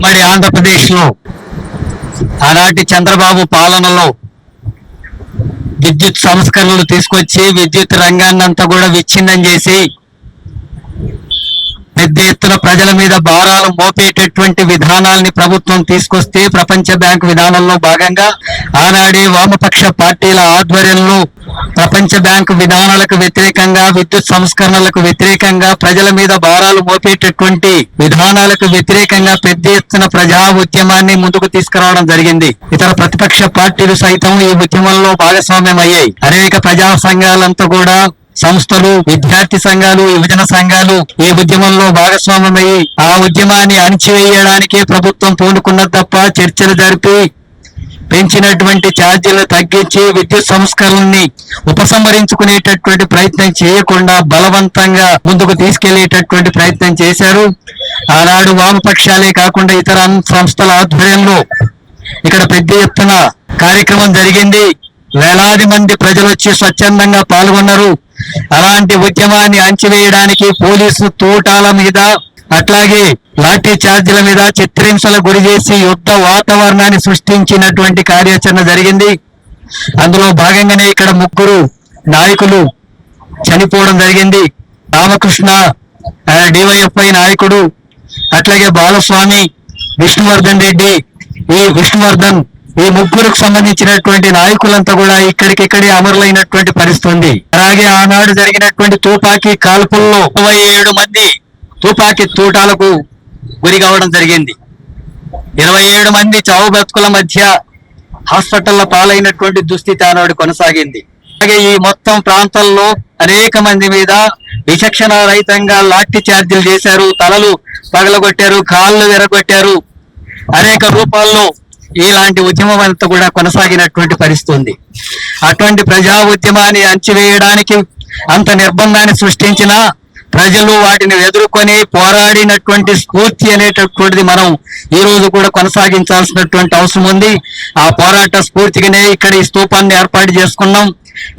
ఉమ్మడి ఆంధ్రప్రదేశ్లో ఆనాటి చంద్రబాబు పాలనలో విద్యుత్ సంస్కరణలు తీసుకొచ్చి విద్యుత్ రంగాన్ని అంతా కూడా విచ్ఛిన్నం చేసి పెద్ద ఎత్తున ప్రజల మీద భారాలు మోపేటటువంటి విధానాల్ని ప్రభుత్వం తీసుకొస్తే ప్రపంచ బ్యాంకు విధానంలో భాగంగా ఆనాడే వామపక్ష పార్టీల ఆధ్వర్యంలో ప్రపంచ బ్యాంకు విధానాలకు వ్యతిరేకంగా విద్యుత్ సంస్కరణలకు వ్యతిరేకంగా ప్రజల మీద భారాలు మోపేటటువంటి విధానాలకు వ్యతిరేకంగా పెద్ద ఎత్తున ప్రజా ఉద్యమాన్ని ముందుకు తీసుకురావడం జరిగింది. ఇతర ప్రతిపక్ష పార్టీలు సైతం ఈ ఉద్యమంలో భాగస్వామ్యం అయ్యాయి అనేక ప్రజా సంఘాలంతా కూడా సంస్థలు విద్యార్థి సంఘాలు యువజన సంఘాలు ఈ ఉద్యమంలో భాగస్వామ్యమయ్యి ఆ ఉద్యమాన్ని అణిచివేయడానికే ప్రభుత్వం పూనుకున్నది తప్ప చర్చలు జరిపి పెంచినటువంటి ఛార్జీలను తగ్గించి విద్యుత్ సంస్కరణని ఉపసంహరించుకునేటటువంటి ప్రయత్నం చేయకుండా బలవంతంగా ముందుకు తీసుకెళ్ళేటటువంటి ప్రయత్నం చేశారు. ఆనాడు వామపక్షాలే కాకుండా ఇతర సంస్థల ఆధ్వర్యంలో ఇక్కడ పెద్ద ఎత్తున కార్యక్రమం జరిగింది. వేలాది మంది ప్రజలు వచ్చి స్వచ్ఛందంగా పాల్గొన్నారు. అలాంటి ఉద్యమాన్ని అంచివేయడానికి పోలీసు తూటాల మీద అట్లాగే లాఠీ చార్జీల మీద చిత్రింసల గురి చేసి యుద్ధ వాతావరణాన్ని సృష్టించినటువంటి కార్యాచరణ జరిగింది. అందులో భాగంగానే ఇక్కడ ముగ్గురు నాయకులు చనిపోవడం జరిగింది. రామకృష్ణ డివైఎఫ్ఐ నాయకుడు అట్లాగే బాలస్వామి విష్ణువర్ధన్ రెడ్డి ఈ విష్ణువర్ధన్ ఈ ముగ్గురికి సంబంధించినటువంటి నాయకులంతా కూడా ఇక్కడికిక్కడే అమరులైనటువంటి పరిస్థితి ఉంది. అలాగే ఆనాడు జరిగినటువంటి తుపాకీ కాల్పుల్లో ఇరవై ఏడు మంది తుపాకీ తూటాలకు గురి కావడం జరిగింది. ఇరవై ఏడు మంది చావు బ్రతుకుల మధ్య హాస్పిటల్లో పాలైనటువంటి దుస్థితి ఆనాడు కొనసాగింది. అలాగే ఈ మొత్తం ప్రాంతాల్లో అనేక మంది మీద విచక్షణ రహితంగా లాఠీ చార్జీలు చేశారు తలలు పగలగొట్టారు కాళ్ళు విరగొట్టారు. అనేక రూపాల్లో ఇలాంటి ఉద్యమం అంతా కూడా కొనసాగినటువంటి పరిస్థితి ఉంది. అటువంటి ప్రజా ఉద్యమాన్ని అంచివేయడానికి అంత నిర్బంధాన్ని సృష్టించినా ప్రజలు వాటిని ఎదుర్కొని పోరాడినటువంటి స్ఫూర్తి అనేటటువంటిది మనం ఈ రోజు కూడా కొనసాగించాల్సినటువంటి అవసరం ఉంది. ఆ పోరాట స్ఫూర్తిగానే ఇక్కడ ఈ స్తూపాన్ని ఏర్పాటు చేసుకున్నాం.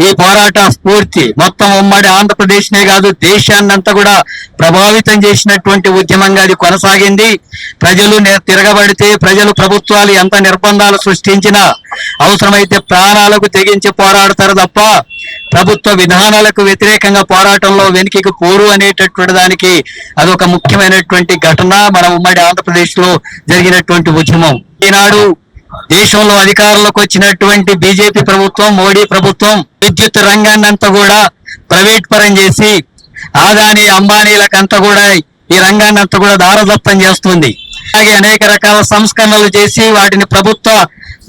ఈ పోరాట స్ఫూర్తి మొత్తం ఉమ్మడి ఆంధ్రప్రదేశ్ నే కాదు దేశాన్నంతా కూడా ప్రభావితం చేసినటువంటి ఉద్యమంగా అది కొనసాగింది. ప్రజలు నే- తిరగబడితే ప్రజలు ప్రభుత్వాలు ఎంత నిర్బంధాలు సృష్టించినా అవసరమైతే ప్రాణాలకు తెగించి పోరాడతారు తప్ప ప్రభుత్వ విధానాలకు వ్యతిరేకంగా పోరాటంలో వెనుకకి పోరు అనేటటువంటి దానికి అదొక ముఖ్యమైనటువంటి ఘటన మన ఉమ్మడి ఆంధ్రప్రదేశ్లో జరిగినటువంటి ఉద్యమం. ఈనాడు దేశంలో అధికారంలోకి వచ్చినటువంటి బీజేపీ ప్రభుత్వం మోడీ ప్రభుత్వం విద్యుత్ రంగాన్ని అంతా కూడా ప్రైవేట్ పరం చేసి ఆదాని అంబానీలకంతా కూడా ఈ రంగాన్ని అంతా కూడా దారదత్తం చేస్తుంది. అలాగే అనేక రకాల సంస్కరణలు చేసి వాటిని ప్రభుత్వ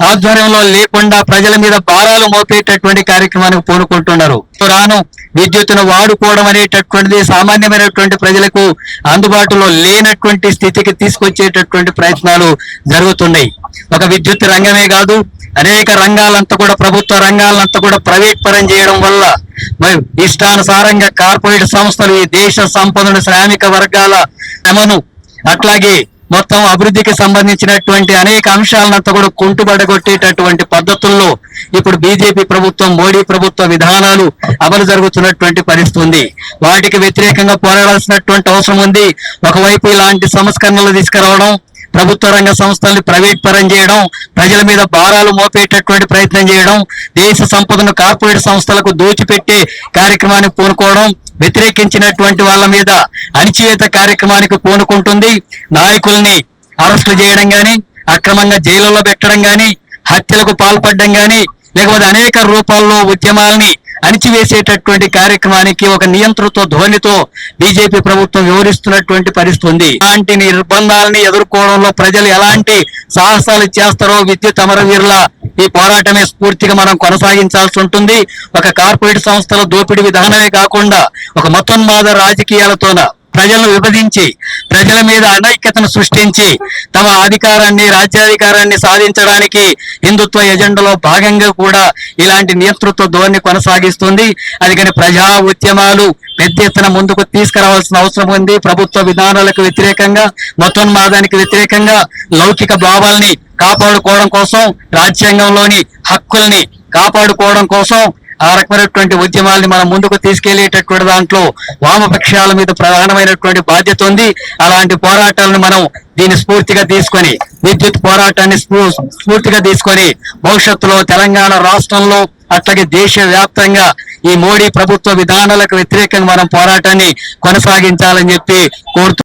ఆధ్వర్యంలో లేకుండా ప్రజల మీద భారాలు మోపేటటువంటి కార్యక్రమానికి పూనుకుంటున్నారు. రాను విద్యుత్తును వాడుకోవడం అనేటటువంటిది సామాన్యమైనటువంటి ప్రజలకు అందుబాటులో లేనటువంటి స్థితికి తీసుకొచ్చేటటువంటి ప్రయత్నాలు జరుగుతున్నాయి. ఒక విద్యుత్ రంగమే కాదు అనేక రంగాలంతా కూడా ప్రభుత్వ రంగాలంతా కూడా ప్రైవేట్ పరం చేయడం వల్ల మరి ఇష్టానుసారంగా కార్పొరేట్ సంస్థలు ఈ దేశ సంపదను శ్రామిక వర్గాల శ్రమను అట్లాగే మొత్తం అభివృద్ధికి సంబంధించినటువంటి అనేక అంశాలంతా కూడా కుంటుబడగొట్టేటటువంటి పద్ధతుల్లో ఇప్పుడు బీజేపీ ప్రభుత్వం మోడీ ప్రభుత్వ విధానాలు అమలు జరుగుతున్నటువంటి పరిస్థితి ఉంది. వాటికి వ్యతిరేకంగా పోరాడాల్సినటువంటి అవసరం ఉంది. ఒకవైపు ఇలాంటి సంస్కరణలు తీసుకురావడం ప్రభుత్వ రంగ సంస్థల్ని ప్రైవేట్ పరం చేయడం ప్రజల మీద భారాలు మోపేటటువంటి ప్రయత్నం చేయడం దేశ సంపదను కార్పొరేట్ సంస్థలకు దోచిపెట్టే కార్యక్రమాన్ని పూనుకోవడం వ్యతిరేకించినటువంటి వాళ్ళ మీద అణిచివేత కార్యక్రమానికి పూనుకుంటుంది. నాయకుల్ని అరెస్టులు చేయడం గాని అక్రమంగా జైలులో పెట్టడం గాని హత్యలకు పాల్పడడం గాని లేకపోతే అనేక రూపాల్లో ఉద్యమాల్ని అణిచివేసేటటువంటి కార్యక్రమానికి ఒక నియంతృత్వ ధోరణితో బీజేపీ ప్రభుత్వం వివరిస్తున్నటువంటి పరిస్థితి ఉంది ఇలాంటి నిర్బంధాలని ఎదుర్కోవడంలో ప్రజలు ఎలాంటి సాహసాలు చేస్తారో విద్యుత్ అమరవీరుల ఈ పోరాటమే స్ఫూర్తిగా మనం కొనసాగించాల్సి ఉంటుంది. ఒక కార్పొరేట్ సంస్థల దోపిడీ విధానమే కాకుండా ఒక మతోన్మాద రాజకీయాలతోన ప్రజలను విభజించి ప్రజల మీద అనైక్యతను సృష్టించి తమ అధికారాన్ని రాజ్యాధికారాన్ని సాధించడానికి హిందుత్వ ఎజెండాలో భాగంగా కూడా ఇలాంటి నేతృత్వ ధోరణి కొనసాగిస్తుంది. అందుకని ప్రజా ఉద్యమాలు పెద్ద ఎత్తున ముందుకు తీసుకురావాల్సిన అవసరం ఉంది. ప్రభుత్వ విధానాలకు వ్యతిరేకంగా మతోన్మాదానికి వ్యతిరేకంగా లౌకిక భావాల్ని కాపాడుకోవడం కోసం రాజ్యాంగంలోని హక్కుల్ని కాపాడుకోవడం కోసం ఆ రకమైనటువంటి ఉద్యమాల్ని మనం ముందుకు తీసుకెళ్ళేటటువంటి దాంట్లో వామపక్షాల మీద ప్రధానమైనటువంటి బాధ్యత ఉంది. అలాంటి పోరాటాలను మనం దీన్ని స్ఫూర్తిగా తీసుకొని విద్యుత్ పోరాటాన్ని స్ఫూ- స్ఫూర్తిగా తీసుకొని భవిష్యత్తులో తెలంగాణ రాష్ట్రంలో అట్లాగే దేశ వ్యాప్తంగా ఈ మోడీ ప్రభుత్వ విధానాలకు వ్యతిరేకంగా మనం పోరాటాన్ని కొనసాగించాలని చెప్పి కోరుతూ